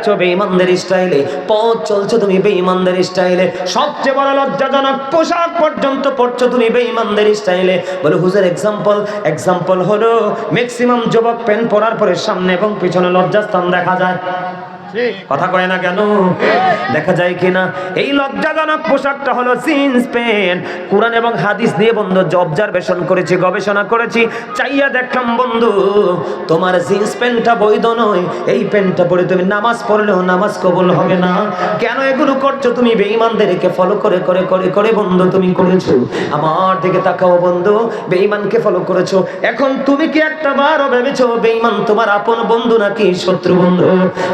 যাচ্ছ বেঈমানদের স্টাইলে, পথ চলছো তুমি বেঈমানদের স্টাইলে। সবচেয়ে বড় লজ্জাজনক পোশাক পর্যন্ত পড়ছো তুমি বেঈমানদের স্টাইলে। বলে, হুজুর এক্সাম্পল এক্সাম্পল হলো ম্যাক্সিমাম যুবক প্যান্ট পরার পরে সামনে এবং পিছনে লজ্জাস্থান দেখা যায়। কথা কয় না কেন? দেখা যায় কিনা? এই লজ্জাজনক পোশাকটা হলো জিন্স প্যান্ট। কোরআন এবং হাদিস দিয়ে বন্ধু অবজারভেশন করেছি, গবেষণা করেছি। চাইয়া দেখলাম বন্ধু, তোমার জিন্স প্যান্টটা বৈধ নয়। এই প্যান্টটা পরে তুমি নামাজ পড়লেও নামাজ কবুল হবে না। কেন এগুলো করছ? তুমি বেঈমানদেরকে ফলো করে করে করে করে বন্ধু তুমি করেছ। আমার দিকে তাকাও বন্ধু, বেঈমানকে ফলো করেছ। এখন তুমি কি একটা বারও ভেবেছো, বেঈমান তোমার আপন বন্ধু নাকি শত্রু বন্ধু?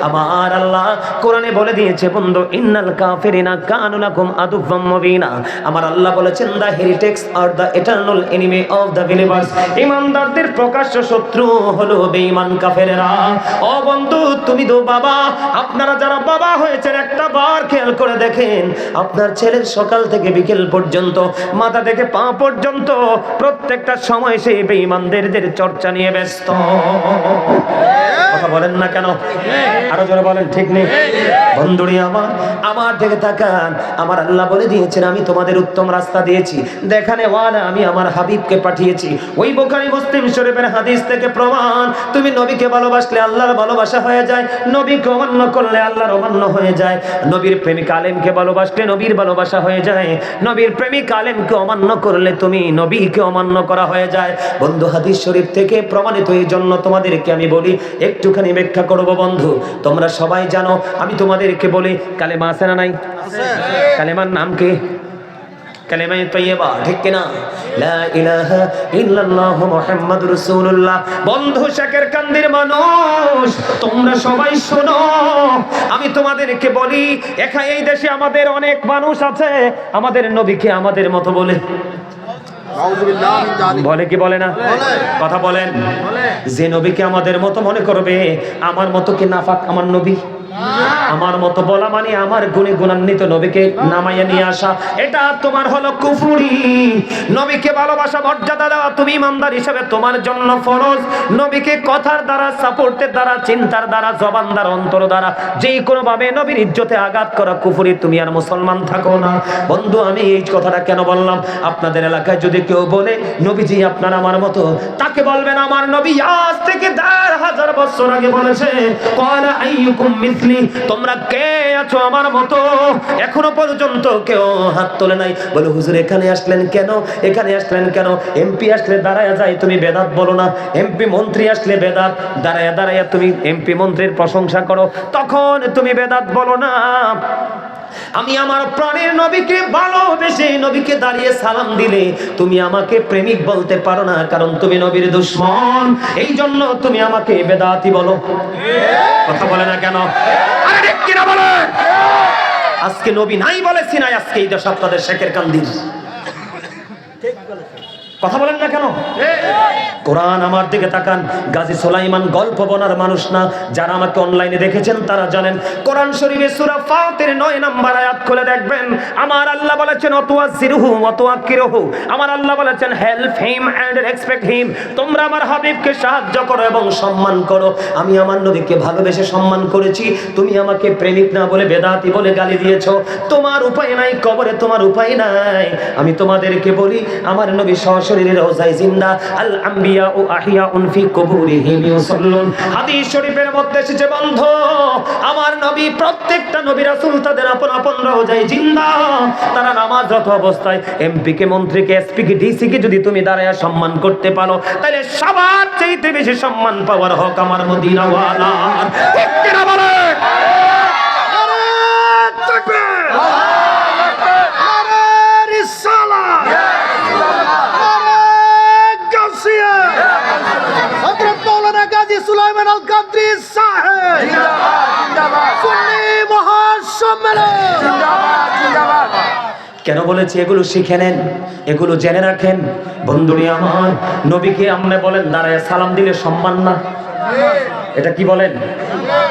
আমার আল্লাহ কোরআনে বলে দিয়েছে, বন্ধু, ইন্নাল কাফিরিনা কানু লাকুম আদুওয়াম মুবিনা। আমার আল্লাহ বলেছেন the heretics R the eternal enemy of the believers ইমানদারদের প্রকাশ্য শত্রু হলো বেঈমান কাফেরেরা। ও বন্ধু, তুমি তো বাবা, আপনারা যারা বাবা হয়েছেন, একটা বার খেয়াল করে দেখেন, আপনার ছেলের সকাল থেকে বিকেল পর্যন্ত, মাথা থেকে পা পর্যন্ত, প্রত্যেকটা সময় সেই বেঈমানদের চর্চা নিয়ে ব্যস্ত। কথা বলেন না কেন? আরও জোরে বলেন। ঠিক নেই? বন্ধুরি আমার আমার দিকে তাকান। আমার আল্লাহ বলে দিয়েছেন, আমি তোমাদের উত্তম রাস্তা দিয়েছি। দেখানে ওয়ালা, আমি আমার হাবিবকে পাঠিয়েছি। ওই বোখারি মুসলিম শরীফের হাদিস থেকে প্রমাণ, তুমি নবীকে ভালোবাসলে আল্লাহর ভালোবাসা হয়ে যায়, নবীকে অমান্য করলে আল্লাহর অমান্য হয়ে যায়। নবীর প্রেমিক আলেমকে ভালোবাসলে নবীর ভালোবাসা হয়ে যায়। নবীর প্রেমিক আলেমকে অমান্য করলে তুমি নবীকে অমান্য করা হয়ে যায়। বন্ধু, হাদিস শরীফ থেকে প্রমাণিত এই জন্য তোমাদেরকে আমি বলি, একটুখানি ব্যাখ্যা করব বন্ধু। তোমরা সবাই জানো, আমি তোমাদেরকে বলি, কালেমা আছে না নাই? কালেমার নাম কি? বন্ধু কান্দির মানুষ, তোমরা সবাই শোনো। আমি বলি এই দেশে আমাদের অনেক মানুষ আছে, আমাদের নবীকে আমাদের মতো বলে। বলে কি বলে না? কথা বলেন। যে নবীকে আমাদের মতো মনে করবে আমার মতো কি নাফাক আমার নবী? আমার মতো বলা মানে আমার গুণে গুণান্বিত নবীকে নামাইয়া নিয়ে আসা। এটা তোমার হলো কুফুরি। নবীকে ভালোবাসা, মর্যাদা দেওয়া তুমি ইমানদার হিসেবে তোমার জন্য ফরজ। নবীকে কথার দ্বারা, সাপোর্টের দ্বারা, চিন্তার দ্বারা, জবান দ্বারা, অন্তর দ্বারা যে কোনো ভাবে নবীর ইজ্জতে আঘাত করা কুফুরি তুমি আর মুসলমান থাকো না। বন্ধু, আমি এই কথাটা কেন বললাম? আপনাদের এলাকায় যদি কেউ বলে, নবীজি আপনার আমার মতো, তাকে বলবেন, আমার নবী আজ থেকে দেড় হাজার বছর আগে বলেছে কয়লা আইয়ুকুম মিসলি তোমরা কে আছো আমার মতো? এখনও পর্যন্ত কেউ হাত তোলে নাই। বলে, হুজুর, এখানে আসলেন কেন? এখানে আসলেন কেন? এমপি আসলে দাঁড়ায় যায়, তুমি বেদাত বলো না। এমপি মন্ত্রী আসলে বেদাত, দাঁড়ায় দাঁড়ায় তুমি এমপি মন্ত্রীর প্রশংসা করো। তখন তুমি বেদাত বলো না। আমি আমার প্রাণের নবীকে ভালোবেসে নবীকে দাঁড়িয়ে সালাম দিলে তুমি আমাকে প্রেমিক বলতে পারো না, কারণ তুমি নবীর দুশ্মন। এই জন্য তুমি আমাকে বেদাতি বলো। কথা বলে না কেন? আরে ঠিক কিনা বলে? আজকে নবী নাই বলে নাই আজকে এই দশ আপনাদের শেখের কান্দির। কথা বলেন না কেন? কোরআন আমার দিকে তাকান। গাজী সোলাইমান গল্প বনার মানুষ না। যারা আমাকে অনলাইনে দেখেছেন, তারা জানেন। কোরআন শরীফে সূরা ফাতির 9 নম্বর আয়াত খুলে দেখবেন। আমার আল্লাহ বলেছেন অতওয়া জিরহু অতওয়া কিরহু আমার আল্লাহ বলেছেন, help him and respect him. তোমরা আমার হাবিবকে সাহায্য করো এবং সম্মান করো। আমি আমার নবীকে ভালোবেসে সম্মান করেছি। তুমি আমাকে প্রেমিক না বলে বেদাতি বলে গালি দিয়েছ। তোমার উপায় নাই, কবরে তোমার উপায় নাই। আমি তোমাদেরকে বলি, আমার নবী সশরীরে রোজায় জিন্দা। আল আম্বিয়া ও আহিয়া উনফি কবুরিহিম ইউসাল্লুন। হাদিস শরীফের মধ্যে এসেছে, বন্ধ, আমার নবী, প্রত্যেকটা নবী রাসূল তাদের আপন আপন রোজায় জিন্দা। তারা নামাজরত অবস্থায় এমপি কে মন্ত্রী কে এসপি কে ডিসি কে যদি তুমি দাঁড়ায় সম্মান করতে পারো, তাহলে সবার চাইতে বেশি সম্মান পাওয়ার হক আমার মদিনা ওয়ালার ঠিক কিনা বলে বলেছি, এগুলো শিখে নেন, এগুলো জেনে রাখেন। বন্ধুরি আমার, নবীকে আপনি বলেন, দাঁড়ায়, সালাম দিলে সম্মান না। এটা কি বলেন?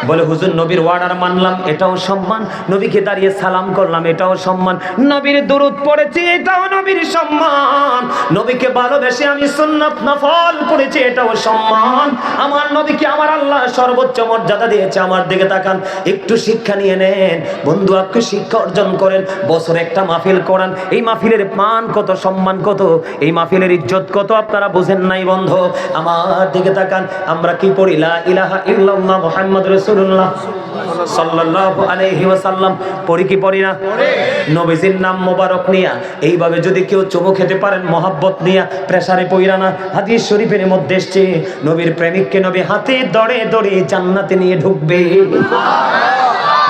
বলে, হুজুর, নবীর ওয়ার্ডার মানলাম, এটাও সম্মান। নবীকে দাঁড়িয়ে সালাম করলাম, এটাও সম্মান। নবীর দরুদ পড়েছি, এটাও নবীর সম্মান। নবীকে ভালোবেসে আমি সুন্নাত নফল পড়েছি এটাও সম্মান। আমার নবীকে আমার আল্লাহ সর্বোচ্চ মর্যাদা দিয়েছে, আমার দিকে তাকান। একটু শিক্ষা নিয়ে নেন। বন্ধু, আপনি শিক্ষা অর্জন করেন। বছরে একটা মাহফিল করান। এই মাহফিলের মান কত, সম্মান কত? এই মাহফিলের ইজ্জত কত? আপনারা বুঝেন নাই, বন্ধ। আমার দিকে তাকান। আমরা কি লা ইলাহা ইল্লাল্লাহ মুহাম্মাদুর রাসূলুল্লাহ সাল্লাল্লাহু আলাইহি ওয়াসাল্লাম। পড়ি কি পড়ি না? নবীজির নাম মোবারক নিয়া এইভাবে যদি কেউ চুমু খেতে পারেন মহাব্বত নিয়া প্রেসারে পইরা না হাদিস শরীফের মধ্যে এসছে নবীর প্রেমিককে নবী হাতে দড়ে দড়ে জান্নাতে নিয়ে ঢুকবে।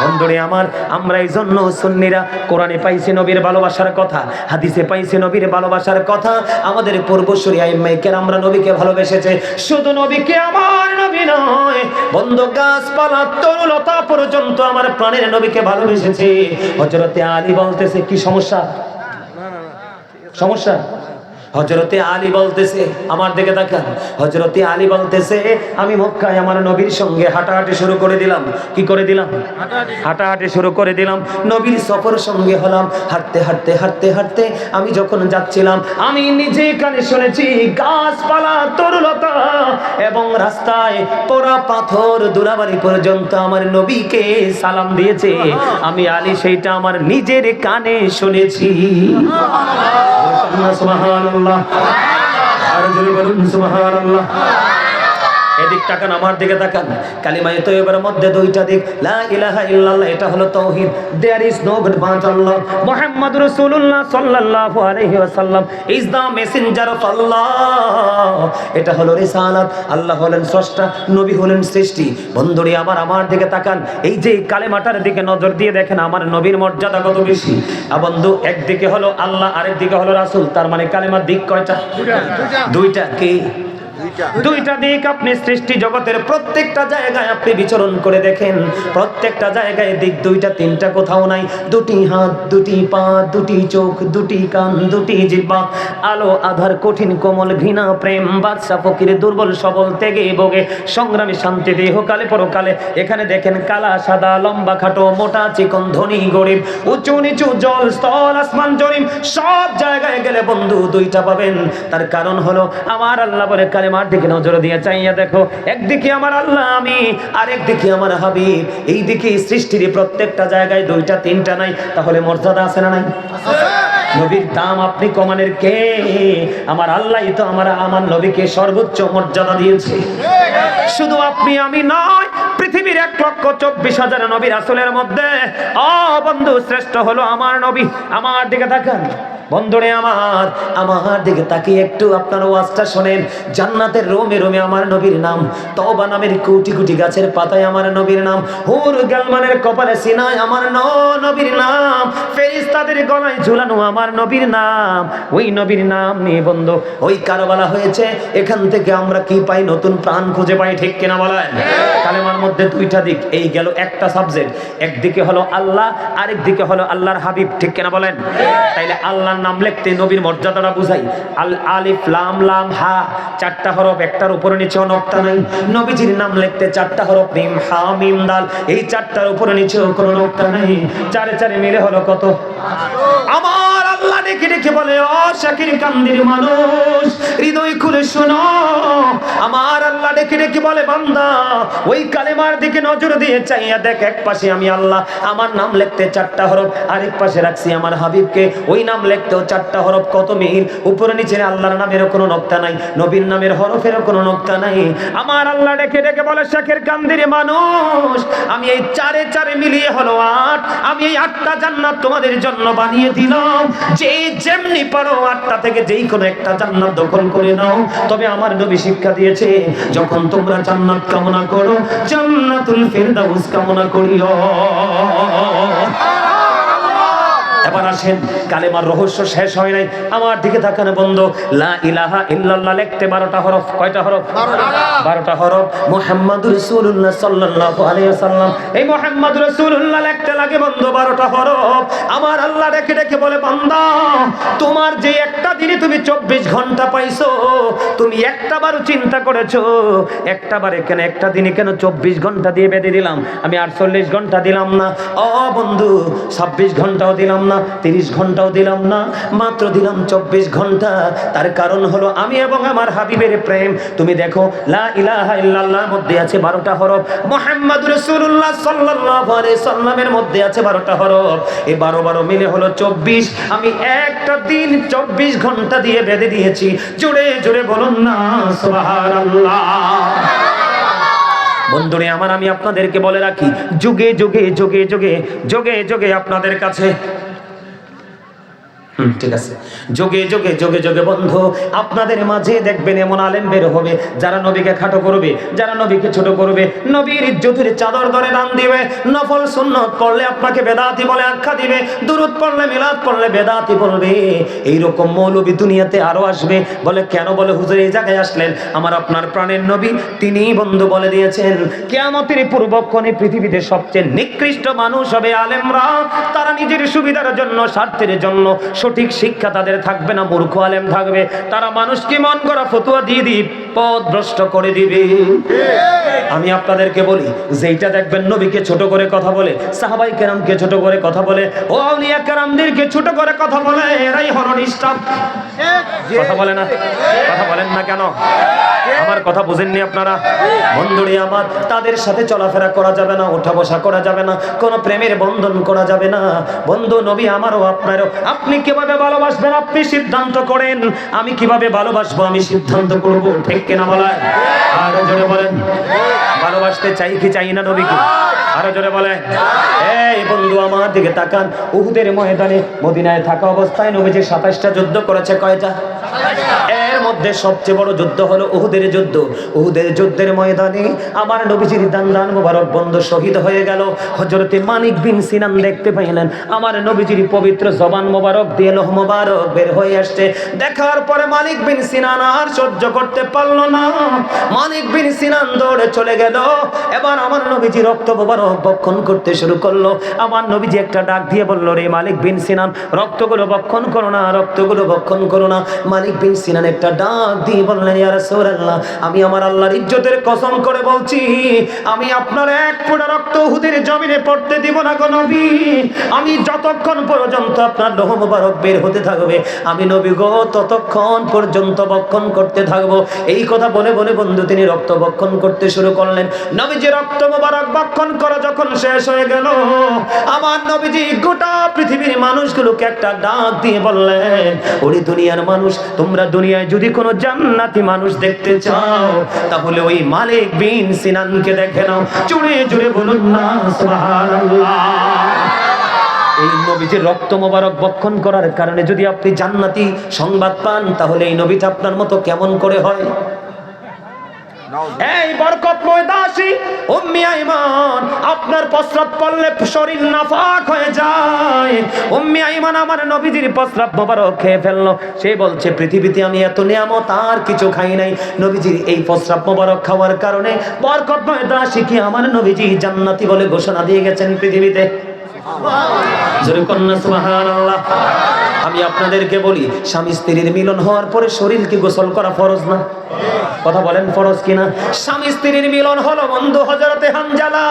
বন্ধুরে আমার আমরা এই জন্য সুন্নিরা কোরআনে পাইছে নবীর ভালোবাসার কথা হাদিসে পাইছে নবীর ভালোবাসার কথা। আমাদের পূর্বসূরি আইম্মাইকের আমরা নবীকে ভালোবেসেছে। শুধু নবীকে আমার নবী নয় বন্ধ গাছপালা তরুলতা পর্যন্ত আমার প্রাণের নবীকে ভালোবেসেছে। হজরতে আলী বলতেছে কি সমস্যা? সমস্যা? হজরতে আলী বলতেছে, আমার দিকে তাকান। হজরতে আলী বলতেছে, আমি মক্কায় আমার নবীর সঙ্গে হাঁটাহাঁটি শুরু করে দিলাম। কি করে দিলাম? হাঁটাহাঁটি শুরু করে দিলাম। নবীর সফর সঙ্গে হলাম। হাঁটতে হাঁটতে হাঁটতে হাঁটতে আমি যখন যাচ্ছিলাম, আমি নিজে কানে শুনেছি, গাছপালা, তরুলতা এবং রাস্তায় পোড়া পাথর দুলাবাড়ি পর্যন্ত আমার নবীকে সালাম দিয়েছে। আমি আলী সেইটা আমার নিজের কানে শুনেছি। সুবহানাল্লাহ। আর জোরে বলুন সুবহানাল্লাহ। এদিক তাকান আমার দিকে তাকান। কালিমায়ে তৈয়বার মধ্যে দুইটা দিক। লা ইলাহা ইল্লাল্লাহ এটা হলো তাওহীদ there is no god but Allah মুহাম্মাদুর রাসূলুল্লাহ সাল্লাল্লাহু আলাইহি ওয়াসাল্লাম। Is the messenger of Allah এটা হলো রিসালাত। আল্লাহ হলেন স্রষ্টা নবী হলেন সৃষ্টি। বন্ধুরি আমার আমার দিকে তাকান। এই যে কালেমাটার দিকে নজর দিয়ে দেখেন আমার নবীর মর্যাদা কত বেশি। আর বন্ধু একদিকে হলো আল্লাহ আরেক দিকে হলো রাসূল। তার মানে কালেমার দিক কয়টা? দুইটা কি? দুইটা। দিক আপনি সৃষ্টি জগতের প্রত্যেকটা জায়গায় আপনি বিচরণ করে দেখেন। প্রত্যেকটা জায়গায় দিক দুইটা, তিনটা, কোথাও নাই। দুটি হাত, দুটি পা, দুটি চোখ, দুটি কান, দুটি জিব্বা। আলো, আধার, কঠিন, কোমল, ঘৃণা, প্রেম, বাদশা, ফকির, দুর্বল, সবল, তেগে বগে সংগ্রামী, শান্তি, দেহ, কালে, পরকালে। এখানে দেখেন কালা, সাদা, লম্বা, খাটো, মোটা, চিকন, ধনী, গরিব, উঁচু, নিচু, জল, স্থল, আসমান, জরিম, সব জায়গায় গেলে বন্ধু দুইটা পাবেন। তার কারণ হলো, আমার আল্লাহ বলে কালেমার দিকে নজর দিয়ে চাইয়া দেখো, একদিকে আমার আল্লাহ, আমি, আর একদিকে আমার হাবিব। এই দিকে সৃষ্টির প্রত্যেকটা জায়গায় দুইটা, তিনটা নাই, তাহলে মর্যাদা আছে না নাই? নবীর দাম আপনি কমানের কে? আমার আল্লাহই তো আমার আমার নবীকে সর্বোচ্চ মর্যাদা দিয়েছে। শুধু আপনি, আমি নয়, পৃথিবীর এক লক্ষ চব্বিশ হাজার নবীর আসলের মধ্যে অ বন্ধু, শ্রেষ্ঠ হলো আমার নবী। আমার দিকে তাকান। বন্ধুরে আমার আমার দিকে তাকিয়ে একটু আপনার ওয়াজটা শোনেন। জান্নাতের রোমে রোমে আমার নবীর নাম তবা নামের কোটি কোটি গাছের পাতায় আমার নবীর নাম, হুর গালমানের কপালে সিনায় আমার ন নবীর নাম, ফেরিস্তাদের গলায় ঝুলানো আমার নবীর নাম, ওই নবীর নাম নিয়ে বন্ধ, ওই কারবালা হয়েছে, এখান থেকে আমরা কি পাই নতুন প্রাণ খুঁজে পাই ঠিক কিনা বলেন? কালেমার মধ্যে দুইটা দিক, এই গেল একটা সাবজেক্ট একদিকে হলো আল্লাহ আরেক দিকে হলো আল্লাহর হাবিব, ঠিক কিনা বলেন? তাইলে আল্লাহর নাম লিখতে নবীর মর্যাদাটা বুঝাই। আল আলিফ, লাম লাম, হা, চারটা হরফ, একটার উপরে নিচে নক্তা নাই। নবীজির নাম লিখতে চারটা হরফ, মিম, হা, মিম, দাল, এই চারটার উপরে নিচে কোনো নক্তা নাই। চারে চারে মিলে হলো কত? আমার ডেকে ডেকে বলে, ও শাকির কান্দির মানুষ, হৃদয় খুলে শোনো। আমার আল্লাহ ডেকে ডেকে বলে, বান্দা, ওই কালেমার দিকে নজর দিয়ে চাইয়া দেখ, এক পাশে আমি আল্লাহ, আমার নাম লিখতে চারটা হরফ, আরেক পাশে রাখছি আমার হাবিবকে। ওই নাম লিখতেও চারটা হরফ, কত মিল? উপরে নিচে আল্লাহর নামের কোনো নক্তা নাই, নবীর নামের হরফের কোনো নক্তা নাই। আমার আল্লাহ ডেকে ডেকে বলে, শাকের কান্দির মানুষ, আমি এই চারে চারে মিলিয়ে হলো আট, আমি এই আটটা জান্নাত তোমাদের জন্য বানিয়ে দিলাম। যে যেমনি পারো আটটা থেকে যেই কোনো একটা জান্নাত দখল করে নাও। তবে আমার নবী শিক্ষা দিয়েছে, যখন তোমরা জান্নাত কামনা করো, জান্নাতুল ফেরদাউস কামনা করিও। এবার আসেন। কালেমার রহস্য শেষ হয় নাই। আমার দিকে তাকানো বন্ধ। লা ইলাহা ইল্লাল্লাহ লিখতে বারোটা হরফ। কয়টা হরফ? বারোটা হরফ। মোহাম্মদ রসুল্লাহ সাল্লাল্লাহু আলাইহি ওয়াসাল্লাম। এই মোহাম্মদ রসুল্লাহ লিখতে লাগে বন্ধ বারোটা হরফ। আমার আল্লাহ ডেকে ডেকে বলে, বান্দা, তোমার যে একটা দিনে তুমি চব্বিশ ঘণ্টা পাইছো, তুমি একটা বারও চিন্তা করেছ, একটা বার এখানে একটা দিনে কেন চব্বিশ ঘণ্টা দিয়ে বেঁধে দিলাম? আমি আটচল্লিশ ঘণ্টা দিলাম না। ও বন্ধু, ছাব্বিশ ঘন্টাও দিলাম না। তিরিশ ঘন্টাও দিলাম না, মাত্র দিলাম চব্বিশ ঘণ্টা। তার কারণ হলো আমি এবং আমার হাবিবের প্রেম। তুমি দেখো, লা মধ্যে আছে বারোটা হরফ মোহাম্মদ রসুল্লাহ সাল্লামের মধ্যে আছে বারোটা হরফ। এই বারো বারো মিলে হলো চব্বিশ। আমি একটা দিন চব্বিশ ঘণ্টা দিয়ে বেঁধে দিয়েছি। জোরে জোরে বলুন না বন্ধুরে, আমার আমি আপনাদেরকে বলে রাখি, যুগে যুগে যুগে যুগে যুগে যুগে আপনাদের কাছে ঠিক আছে। যোগে যোগে যোগে যোগে, বন্ধু, আপনাদের মাঝে দেখবেন এমন আলেম বের হবে, যারা নবীকে খাটো করবে, যারা নবীকে ছোট করবে। নবীর ইজ্জতের চাদর ধরে দান দিবে, নফল সুন্নত পড়লে আপনাকে বেদাতি বলে আখ্যা দিবে, দুরুদ পড়লে মিলাদ পড়লে বেদাতি বলবে। এইরকম মৌলবী দুনিয়াতে আরও আসবে। বলে, কেন বলে হুজুর এই জায়গায় আসলেন? আমার আপনার প্রাণের নবী তিনি বন্ধু বলে দিয়েছেন, কেয়ামতের পূর্বক্ষণে পৃথিবীতে সবচেয়ে নিকৃষ্ট মানুষ হবে আলেমরা। নিজের সুবিধার জন্য, স্বার্থের জন্য সঠিক শিক্ষা তাদের থাকবে না, মূর্খ আলেম থাকবে। তারা মানুষকে মন করা ফতুয়া দিয়ে দিয়ে পথ ভ্রষ্ট করে দিবে। আমি আপনাদেরকে বলি, যেইটা দেখবেন নবীকে ছোট করে কথা বলে, সাহাবাই কেরামকে ছোট করে কথা বলে, ও আউলিয়া কেরামদেরকে ছোট করে কথা বলে, এরাই হলো নিষ্ঠাপ কথা বলে না, কথা বলেন না কেন? আমার কথা বুঝেননি আপনারা? বন্ধুরে আমার, তাদের সাথে চলাফেরা করা যাবে না, ওঠা বসা করা যাবে না, কোনো প্রেমের বন্ধন করা যাবে না। বন্ধু, নবী আমারও আপনারও। আপনি কীভাবে ভালোবাসবেন, আপনি সিদ্ধান্ত করেন। আমি কীভাবে ভালোবাসবো, আমি সিদ্ধান্ত করব, ঠিক কিনা বলায় আরও জোরে বলেন। ভালোবাসতে চাই কি চাই না নবীকে? আরও জোরে বলেন। এই বন্ধু, আমার দিকে তাকান। উহুদের ময়দানে মদিনায় থাকা অবস্থায় নবীজি সাতাশটা যুদ্ধ করেছে কয়টা? এর মধ্যে সবচেয়ে বড় যুদ্ধ হলো উহুদের যুদ্ধ। উহুদের যুদ্ধের ময়দানে আমার নবীজির দান দান মোবারক বন্ধ শহীদ হয়ে গেল। হজরতে মানিক বিন সিনান দেখতে পাইলেন, আমার নবীজির পবিত্র জবান মোবারক দিয়ে লোহ মোবারক বের হয়ে আসছে। দেখার পরে মালিক বিন সিনান আর সহ্য করতে পারল না। মানিক বিন সিনান দৌড়ে চলে গেল। এবার আমার নবীজি রক্ত মোবারক বক্ষণ করতে শুরু করল। আমার নবীজি একটা ডাক দিয়ে বলল, রে মালিক বিন সিনান, রক্তগুলো বক্ষণ করো না, রক্তগুলো বক্ষণ করো না। মালিক বিন সিনান একটা ডাক দিয়ে বললেন, ইয়া রাসূলুল্লাহ, আমি আমার আল্লাহর ইজ্জতের কসম করে বলছি, আমি আপনার এক ফোঁটা রক্ত জমিনে পড়তে দিব না গো নবী। আমি যতক্ষণ পর্যন্ত আপনার লোহ মোবারক বের হতে থাকবে, আমি নবী গো ততক্ষণ পর্যন্ত বক্ষণ করতে থাকব। এই কথা বলে বলে বন্ধু, তিনি রক্ত বক্ষণ করতে শুরু করলেন। নবীজি রক্ত মোবারক বক্ষণ করা যখন শেষ হয়ে গেল, আমার নবীজি গোটা পৃথিবীর মানুষগুলোকে একটা ডাক দিয়ে বললেন, ওরে দুনিয়ার মানুষ তোমরা দুনিয়ায় যদি কোনো জান্নাতি মানুষ দেখতে চাও, তাহলে ওই মালিক বিন সিনানকে দেখে নাও। জুড়ে জুড়ে বলুন না, সুবহানাল্লাহ। এই নবীজির রক্ত মোবারক বক্ষণ করার কারণে যদি আপনি জান্নাতি সংবাদ পান, তাহলে এই নবীটা আপনার মতো কেমন করে হয়? এই বরকত ময়দাসী উম্মি আইমান আপনার প্রস্রাব পড়লে শরীর নাফাক হয়ে যায়। উম্মি আইমান আমার নবীজির প্রস্রাব মোবারক খেয়ে ফেলল। সে বলছে পৃথিবীতে আমি এত নিয়ামত আর কিছু খাই নাই। নবীজির এই প্রস্রাব মোবারক খাওয়ার কারণে বরকত ময়দাসী কি আমার নবীজি জান্নাতি বলে ঘোষণা দিয়ে গেছেন পৃথিবীতে? জোরে কন্যা সুবহানাল্লাহ। আমি আপনাদেরকে বলি, স্বামী স্ত্রীর মিলন হওয়ার পরে শরীরকে গোসল করা ফরজ না? কথা বলেন ফরজ কিনা? স্বামী স্ত্রীর মিলন হলো বন্ধু হজরতে হানজালা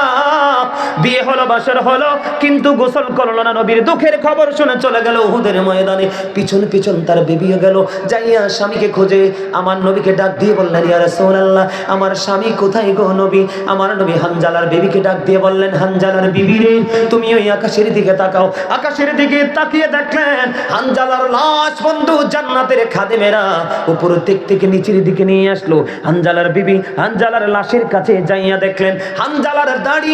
বিয়ে হলো, বাসর হলো, কিন্তু গোসল করল না। নবীর দুঃখের খবর শুনে চলে গেল উহুদের ময়দানে। পিছন পিছন তার বিবিও গেল। যাইয়া স্বামীকে খোঁজে, আমার নবীকে ডাক দিয়ে বললেন, ইয়া রাসূলুল্লাহ, আমার স্বামী কোথায় গো নবী? আমার নবী হানজালার বেবিকে ডাক দিয়ে বললেন হানজালার বিবি রে, তুমি ওই আকাশের দিকে তাকাও। আকাশের দিকে তাকিয়ে দেখলেন হানজালার লাশ বন্ধু জান্নাতের খাদেমেরা উপর দিক থেকে নিচের দিকে নিয়ে আসলো। বিবি লাশের কাছে যাইয়া দেখলেন দাড়ি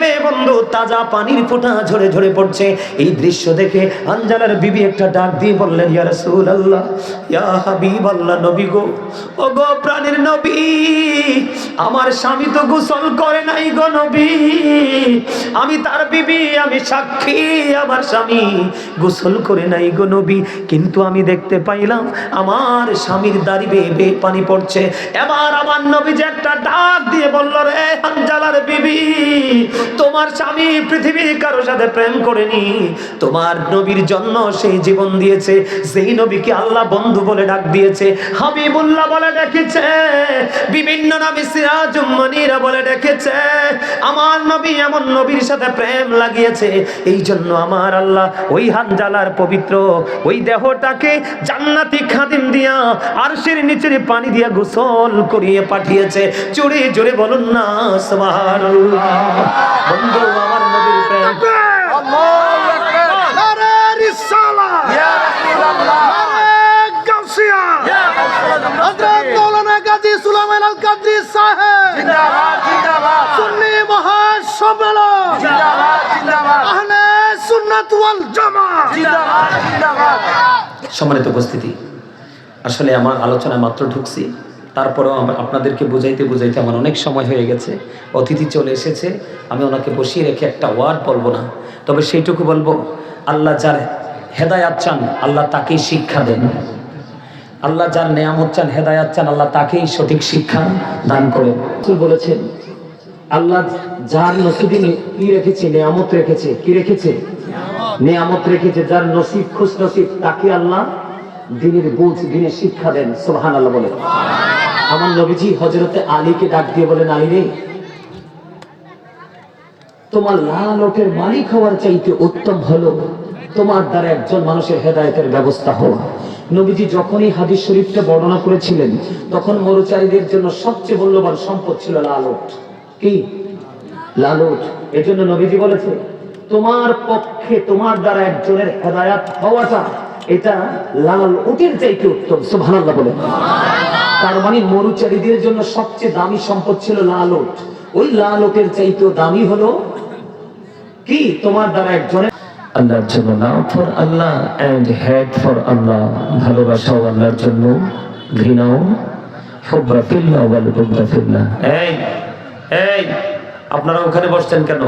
বেয়ে বন্ধু তাজা পানির ফোঁটা ঝরে ঝরে পড়ছে। এই দৃশ্য দেখে বিবি একটা ডাক দিয়ে বললেন, ইয়া ইয়া নবী গো ও গো প্রাণের নবী, আমার স্বামী তো গোসল করে নাই গো নবী। আমি তার বিবি, আমি সাক্ষী, আমার স্বামী গোসল করে নাই গো নবী, কিন্তু আমি দেখতে পাইলাম আমার স্বামীর দাড়ি বেয়ে বেয়ে পানি পড়ছে। এবার আমার নবী যে একটা ডাক দিয়ে বলল, রে হানজালার বিবি, তোমার স্বামী পৃথিবীর কারও সাথে প্রেম করেনি। তোমার নবীর জন্য সেই জীবন দিয়েছে সেই নবীকে আল্লাহ বন্ধু বলে ডাক দিয়েছে। হাবিবুল্লাহ বলে ডেকেছে, বিভিন্ন নামে সিরাজুম্মানিরা বলে ডেকেছে, আমার নবী এমন নবীর সাথে প্রেম লাগিয়েছে। এই জন্য আমার আল্লাহ ওই হানজালার পবিত্র ওই দেহটাকে জান্নাতি খাদিম দিয়া আরশের নিচের পানি দিয়া গোসল করিয়ে পাঠিয়েছে। জোরে জোরে বলুন না সুবহানাল্লাহ। বন্ধু আমার নবীর প্রেম। নারে রিসালাত। নারে গাউসিয়া। হযরত মাওলানা গাজী সুলাইমান আল কাদরি সাহেব সুন্নি মহাসম্মেলন। সুন্নাত ওয়াল সম্মানিত উপস্থিতি আসলে আমার আলোচনায় মাত্র ঢুকছি। তারপরেও আপনাদেরকে বুঝাইতে বুঝাইতে আমার অনেক সময় হয়ে গেছে। অতিথি চলে এসেছে আমি ওনাকে বসিয়ে রেখে একটা ওয়ার্ড বলব না। তবে সেইটুকু বলব আল্লাহ যার হেদায়াত চান আল্লাহ তাকেই শিক্ষা দেন। আল্লাহ যার নেয়ামত চান হেদায়াত চান আল্লাহ তাকেই সঠিক শিক্ষা দান করে বলেছেন আল্লাহ যার নসিবে কি রেখেছে? নেয়ামত রেখেছে। কি রেখেছে? নেয়ামত রেখেছে। যার নসিব, খুশ নসিব, তাকে আল্লাহ দিনের বুঝ, দিনের শিক্ষা দেন। সোহান আল্লাহ বলে আমার নবীজি হজরতে আলীকে ডাক দিয়ে বলেন, আলী রে, তোমার লাল ওটের মালিক হওয়ার চাইতে উত্তম হলো। তোমার দ্বারা একজন মানুষের হেদায়েতের ব্যবস্থা হওয়া নবীজি যখনই হাদিস শরীফটা বর্ণনা করেছিলেন, তখন মরুচারীদের জন্য সবচেয়ে মূল্যবান সম্পদ ছিল লাল ওট। কি? লাল ওট এজন্য নবীজি বলেছে তোমার পক্ষে তোমার দ্বারা একজনের হেদায়াত হওয়াটা এটা লাল উটের চাইতে উত্তম সুবহানাল্লাহ বলে তার মানে মরুচারীদের জন্য সবচেয়ে দামি সম্পদ ছিল লাল ওট ওই লাল ওটের চাইতেও দামি হলো কি? তোমার দ্বারা একজনের আল্লাহর জন্য now for Allah and hate for Allah. ভালোবাসাও আল্লাহর জন্য ঘৃণাও। হুবরা ফিল্লাহ ওয়াল বুগদা ফিল্লাহ এই এই। আপনারা ওখানে বসছেন কেন?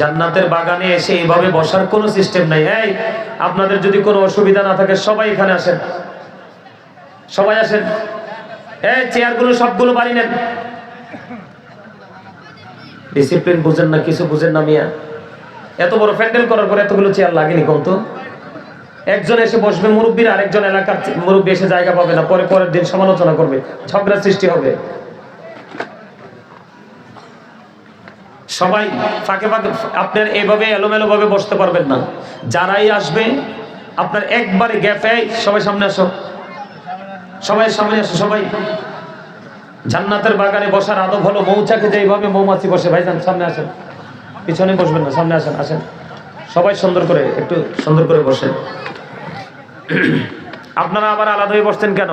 জান্নাতের বাগানে এসে এইভাবে বসার কোনো সিস্টেম নাই। এই, আপনাদের যদি কোনো অসুবিধা না থাকে, সবাই এখানে আসেন। সবাই আসেন। এই চেয়ারগুলো সবগুলো বাড়ি নেন। ডিসিপ্লিন বুঝেন না, কিছু বুঝেন না, মিয়া। এত বড় প্যান্ডেল করার পর এতগুলো চেয়ার লাগেনি কোন তো। একজন এসে বসবে, মুরব্বীর আরেকজন এলাকার, মুরব্বী এসে জায়গা পাবে না, পরে পরের দিন সমালোচনা করবে, ঝগড়ার সৃষ্টি হবে। সবাই ফাঁকে ফাঁকে, আপনার এইভাবে এলোমেলো ভাবে বসতে পারবেন না। যারাই আসবে, আপনার একবারে গ্যাপে সবাই সামনে আসো। সবাই সামনে আসো, সবাই। জান্নাতের বাগানে বসার আদব হলো মৌচাকে যেইভাবে মৌমাছি বসে। ভাইজান, সামনে আসেন। পিছনে বসবেন না, সামনে আসেন আসেন। সবাই সুন্দর করে, একটু সুন্দর করে বসেন। আপনারা আবার আলাদা হয়ে বসছেন কেন?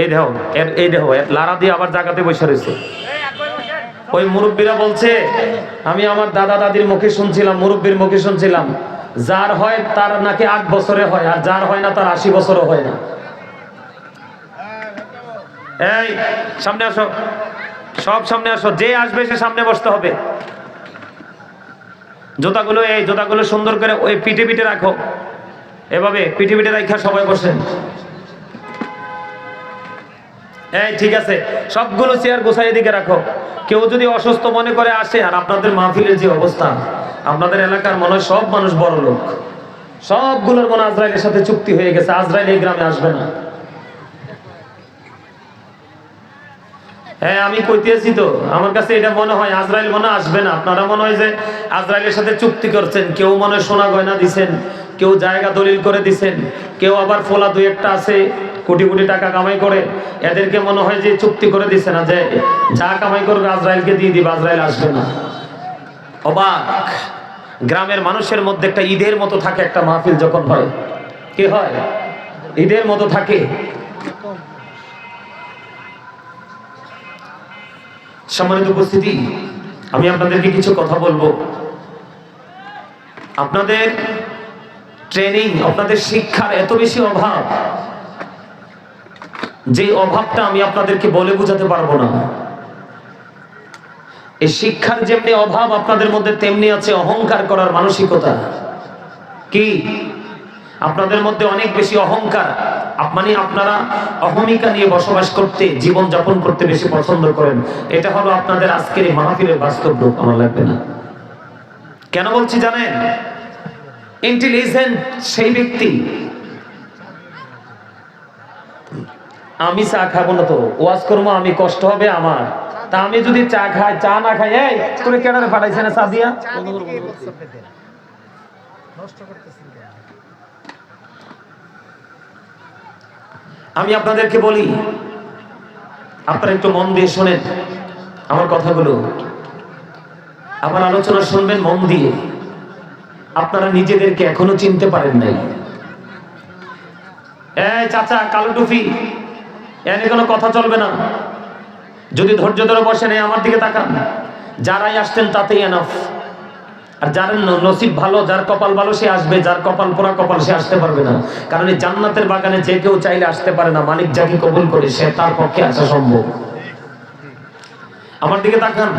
এই দেহ এই দেহ লারা দিয়ে আবার জায়গাতে বসে রয়েছে। ওই মুরব্বীরা বলছে, আমি আমার দাদা দাদির মুখে শুনছিলাম, মুরব্বীর মুখে শুনছিলাম। যার হয় তার নাকি আট বছরে হয়, আর যার হয় না তার আশি বছরও হয় না। এই, সামনে আসো। সব সামনে আসো, যে আসবে সে সামনে বসতে হবে। জোতাগুলো এই জোতাগুলো সুন্দর করে ওই পিঠে পিঠে রাখো। এভাবে পিঠে পিঠে রাখা সবাই বসেন। এই, ঠিক আছে। সবগুলো চেয়ার গোছাই এদিকে রাখো। কেউ যদি অসুস্থ মনে করে আসে, আর আপনাদের মাহফিলের যে অবস্থা, আপনাদের এলাকার মনে হয় সব মানুষ বড় লোক। সবগুলোর মনে আজরাইলের সাথে চুক্তি হয়ে গেছে, আজরাইল এই গ্রামে আসবে না। হ্যাঁ আমি কইতেছি তো, আমার কাছে এটা মনে হয় আজরাইল মনে আসবে না। আপনারা মনে হয় যে আজরাইলের সাথে চুক্তি করছেন, কেউ মনে হয় সোনা গয়না দিছেন, কেউ জায়গা দলিল করে দিছেন, কেউ আবার ফোলা দুই একটা আছে। কোটি কোটি টাকা কামাই করে, এদেরকে মনে হয় যে চুক্তি করে দিছে না, যে যা কামাই করবে আজরাইলকে দিয়ে দিবে, আজরাইল আসবে না। অবাক। গ্রামের মানুষের মধ্যে একটা ঈদের মতো থাকে একটা মাহফিল যখন হয়। কি হয়? ঈদের মতো থাকে। সম্মানিত উপস্থিতি, আমি আপনাদেরকে কিছু কথা বলব। আপনাদের ট্রেনিং আপনাদের শিক্ষার এত বেশি অভাব। যে অভাবটা আমি আপনাদেরকে বলে বোঝাতে পারব না। এই শিক্ষার যেমনি অভাব আপনাদের মধ্যে, তেমনি আছে অহংকার করার মানসিকতা। কি? আপনাদের মধ্যে অনেক বেশি অহংকার। মানে আপনারা অহমিকা নিয়ে বসবাস করতে, জীবন যাপন করতে বেশি পছন্দ করেন। এটা হলো আপনাদের আজকের এই মাহফিলের বাস্তব রূপ, আমার লাগবে না। কেন বলছি জানেন? ইন্টেলিজেন্ট সেই ব্যক্তি আমি চা খাব না তো। ওয়াজ করব, আমি কষ্ট হবে আমার। তা আমি যদি চা খাই, চা না খাই, এই, তোরে কেনারে পাঠাইছে না চা দিয়া? আমি আপনাদেরকে বলি, আপনারা একটু মন দিয়ে শোনেন আমার কথাগুলো। আমার আলোচনা শুনবেন মন দিয়ে। আপনারা নিজেদেরকে এখনও চিনতে পারেন নাই। চাচা, কালো টুপি। এনে কোনো কথা চলবে না। যদি ধৈর্য ধরে বসেন আমার দিকে তাকান। যারাই আসতেন তাতেই এনাফ আর যার নসিব ভালো, যার কপাল ভালো, সে আসবে। যার কপাল পোড়া কপাল, সে আসতে পারবে না। কারণ এই জান্নাতের বাগানে যে কেউ চাইলে আসতে পারে না। মালিক যাকে কবুল করে, সে তার পক্ষে আসা সম্ভব। আমার দিকে তাকান।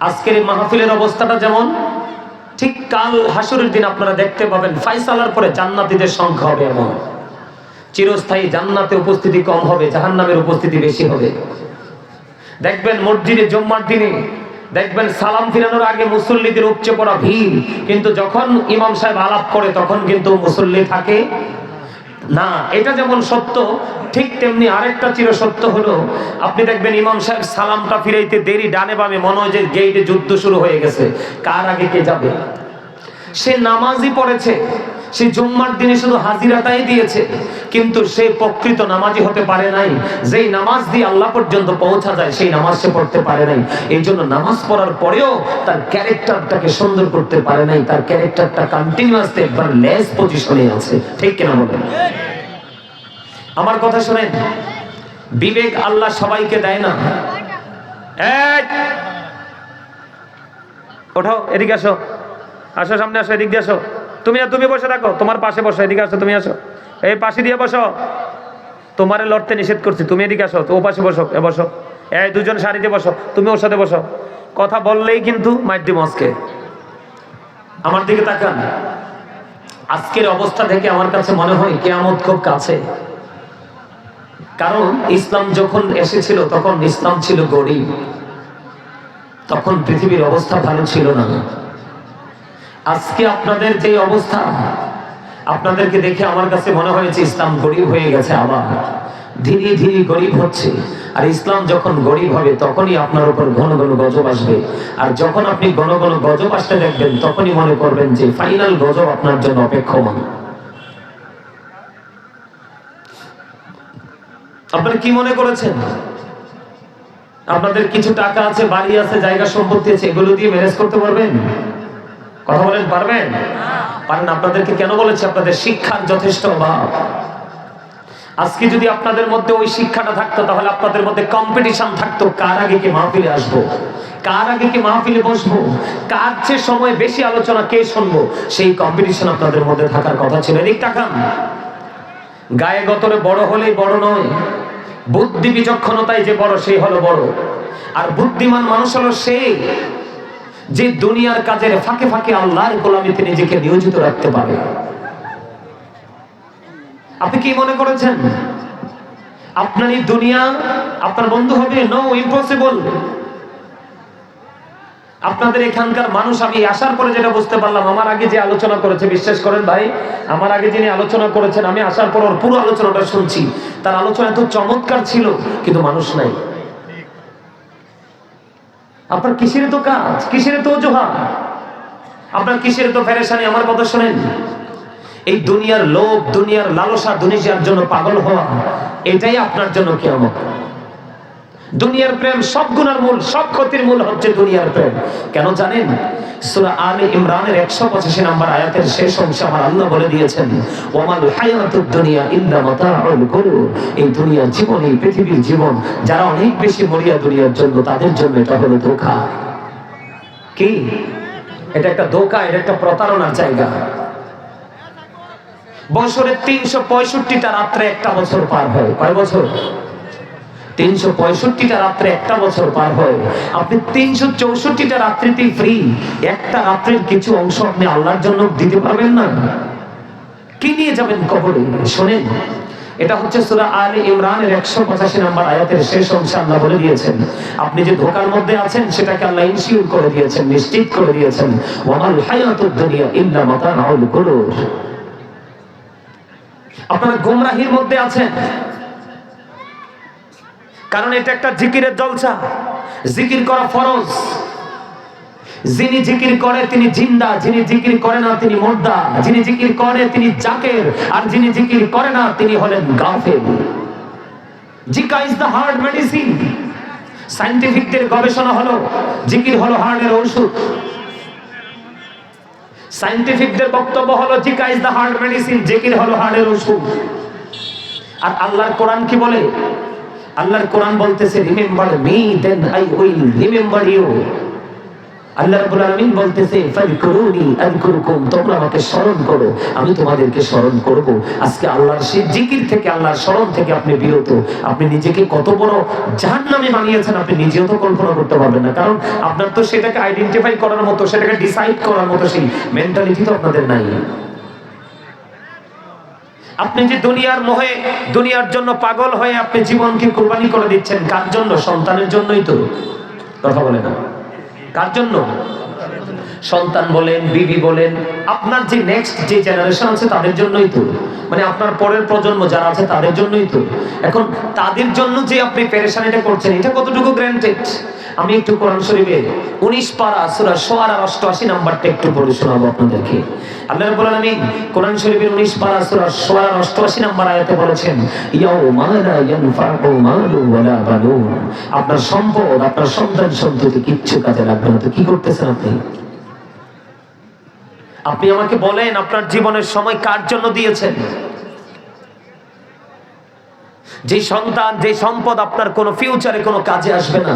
আজকের এই মাহফিলের অবস্থাটা যেমন, ঠিক কাল হাসুরের দিন আপনারা দেখতে পাবেন ফাইসালার পরে জান্নাতীদের সংখ্যা হবে এমন। চিরস্থায়ী জান্নাতে উপস্থিতি কম হবে, জাহান্নামের উপস্থিতি বেশি হবে। দেখবেন মসজিদে জম্মার দিনে, দেখবেন সালাম ফিরানোর আগে মুসল্লিদের উপচে পড়া ভিড়, কিন্তু যখন ইমাম সাহেব আলাপ করে, তখন কিন্তু মুসল্লি থাকে না। এটা যেমন সত্য, ঠিক তেমনি আরেকটা চির সত্য হলো, আপনি দেখবেন ইমাম সাহেব সালামটা ফিরাইতে দেরি, ডানে বামে মনে হয় যে গেইটে যুদ্ধ শুরু হয়ে গেছে। কার আগে কে যাবে? সে নামাজই পড়েছে। সে জুম্মার দিনে শুধু হাজিরাটাই দিয়েছে, কিন্তু সে প্রকৃত নামাজি হতে পারে নাই। যেই নামাজ দিয়ে আল্লাহ পর্যন্ত পৌঁছা যায়, সেই নামাজ সে পড়তে পারে নাই। এই জন্য নামাজ পড়ার পরেও তার ক্যারেক্টারটাকে সুন্দর করতে পারে নাই। তার ক্যারেক্টারটা কন্টিনিউয়াসলি একবার লেস পজিশনে আছে। ঠিক কিনা বলেন? আমার কথা শুনেন, বিবেক আল্লাহ সবাইকে দেয় না। এই! ওঠো এদিকে আসো। আসো, সামনে আসো, এদিক দিয়ে আসো। তুমি তুমি বসে থাকো, তোমার পাশে বসো, এদিকে আসো, তুমি আসো। এই পাশে দিয়ে বসো। তোমারে লড়তে নিষেধ করছি, তুমি এদিকে আসো, ও পাশে বসো, এ বসো। এই দুজন সারিতে বসো, তুমি ওর সাথে বসো। কথা বললেই কিন্তু মাইর মস্কে আমার দিকে তাকান। আজকের অবস্থা থেকে আমার কাছে মনে হয় কেয়ামত খুব কাছে। কারণ ইসলাম যখন এসেছিল, তখন ইসলাম ছিল গরিব। তখন পৃথিবীর অবস্থা ভালো ছিল না। আজকে আপনাদের যে অবস্থা, আপনাদেরকে দেখে আমার কাছে মনে হয়েছে ইসলাম গরিব হয়ে গেছে আবার ধীরে ধীরে গরিব হচ্ছে। আর ইসলাম যখন গরিব হবে, তখনই আপনার উপর ঘন ঘন গজব আসবে। আর যখন আপনি ঘন ঘন গজব আসতে দেখবেন, তখনই মনে করবেন যে ফাইনাল গজব আপনার জন্য অপেক্ষমান। আপনারা কি মনে করেছেন? আপনাদের কিছু টাকা আছে, বাড়ি আছে, জায়গা সম্পত্তি আছে, এগুলো দিয়ে ম্যানেজ করতে পারবেন? কথা বলেন, পারবেন? পারেন আপনাদেরকে কেন বলেছে? আপনাদের শিক্ষার যথেষ্ট অভাব। আজকে যদি আপনাদের মধ্যে ওই শিক্ষাটা থাকতো, তাহলে আপনাদের মধ্যে কম্পিটিশন থাকতো, কার আগে কি মাহফিলে আসব? কার আগে কি মাহফিলে বসবো? কার চেয়ে সময় বেশি আলোচনা কে শুনব? সেই কম্পিটিশন আপনাদের মধ্যে থাকার কথা ছিল। এদিক তাকান। গায়ে গতরে বড় হলেই বড় নয়। বুদ্ধি বিচক্ষণতায় যে বড়, সেই হলো বড়। আর বুদ্ধিমান মানুষ হলো সেই যে দুনিয়ার কাজের ফাঁকে ফাঁকে আল্লাহর গোলামিতে নিজেকে নিয়োজিত রাখতে পারে। আপনি কি মনে করেছেন? আপনার এই দুনিয়া, আপনার বন্ধু হবে? নো ইম্পসিবল আপনাদের এখানকার মানুষ, আমি আসার পরে যেটা বুঝতে পারলাম, আমার আগে যে আলোচনা করেছে, বিশ্বাস করেন ভাই, আমার আগে যিনি আলোচনা করেছেন, আমি আসার পর ওর পুরো আলোচনাটা শুনছি। তার আলোচনা এত চমৎকার ছিল, কিন্তু মানুষ নাই। আপনার কিসের তো কাজ? কিসের তো অজুহাত? আপনার কিসের তো ফেরেশানি? আমার কথা শোনেন। এই দুনিয়ার লোভ, দুনিয়ার লালসা, দুনিয়ার জন্য পাগল হওয়া, এটাই আপনার জন্য কেমন দুনিয়ার প্রেম সব গুণার মূল, সব ক্ষতির মূল হচ্ছে দুনিয়ার প্রেম। কেন জানেন? সূরা আলে ইমরানের 185 নম্বর আয়াতের শেষ আমার আল্লাহ বলে দিয়েছেন হায়াতুদ দুনিয়া ইল্লা মাতাউল এই এই পৃথিবীর জীবন, যারা অনেক বেশি মরিয়া দুনিয়ার জন্য, তাদের জন্য এটা হলো ধোঁকা। কি? এটা একটা ধোঁকা, এটা একটা প্রতারণার জায়গা। বছরে তিনশো পঁয়ষট্টিটা রাত্রে একটা বছর পার হয়। কয় বছর? একটা বছর পার হয়। আপনি ফ্রি একটা কিছু অংশ আপনি আল্লাহর জন্য দিতে পারবেন না। কি নিয়ে যাবেন কবরে? এটা হচ্ছে ইমরানের 185 নম্বর আয়াতের শেষ আল্লাহ বলে দিয়েছেন। আপনি যে ধোকার মধ্যে আছেন, সেটাকে আল্লাহ ইনসিওর করে দিয়েছেন, নিশ্চিত করে দিয়েছেন। ওয়ামাল হায়াতুদ দুনিয়া ইল্লা মাতাউল গুরুর আপনারা গোমরাহির মধ্যে আছেন কারণ এটা একটা জিকিরের জলসা। জিকির করা ফরজ। যিনি জিকির করে, তিনি জিন্দা। যিনি জিকির করে না, তিনি মোর্দা। যিনি জিকির করে, তিনি জাকের। আর যিনি জিকির করে না, তিনি হলেন গাফেল। জিকা ইজ দ্য হার্ট মেডিসিন সাইন্টিফিকদের গবেষণা হলো, জিকির হলো হার্টের ওষুধ সাইন্টিফিকদের বক্তব্য হলো জিকা ইজ দ্য হার্ট মেডিসিন জিকির হলো হার্টের ওষুধ আর আল্লাহর কোরআন কি বলে? আল্লাহর কোরআন বলতেছে, remember me then I will remember you. Allah রাব্বুল আলামিন বলতেছে, ফাযকুরুনি আযকুরুকুম তোমরা আমাকে স্মরণ করো, আমি তোমাদেরকে স্মরণ করব। আজকে আল্লাহর সেই জিকির থেকে, আল্লাহর স্মরণ থেকে আপনি বিরত। আপনি নিজেকে কত বড় জাহান্নামে বানিয়েছেন, আপনি নিজেও তো কল্পনা করতে পারবেন না। কারণ আপনার তো সেটাকে আইডেন্টিফাই করার মতো, সেটাকে ডিসাইড করার মতো সেই মেন্টালিটি তো আপনাদের নাই। আপনি যে দুনিয়ার মোহে, দুনিয়ার জন্য পাগল হয়ে আপনি জীবনকে কোরবানি করে দিচ্ছেন, কার জন্য? সন্তানের জন্যই তো। কথা বলে না। কার জন্য? সন্তান বলেন, বিবি বলেন, আপনার যে নেক্সট যে জেনারেশন আছে তাদের জন্যই তো। মানে আপনার পরের প্রজন্ম যারা আছে তাদের জন্যই তো। এখন তাদের জন্য যে আপনি পেরেশানিটা করছেন, এটা কতটুকু গ্র্যান্টেড আমি একটু কোরআন শরীফের উনিশ পারা সুরা সোয়ার অষ্টআশি নাম্বারটা একটু পড়ে শোনাবো আপনাদেরকে। আল্লাহ রাব্বুল আলামিন কোরআন শরীফের উনিশ পারা সুরা সোয়ার অষ্টআশি নাম্বার আয়াতে বলেছেন আপনার সম্পদ, আপনার সন্তান সন্ততি কিচ্ছু কাজে লাগবে না। তো কি করতেছেন আপনি? আপনি আমাকে বলেন আপনার জীবনের সময় কার জন্য দিয়েছেন? যে সন্তান, যে সম্পদ আপনার কোনো ফিউচারে কোনো কাজে আসবে না।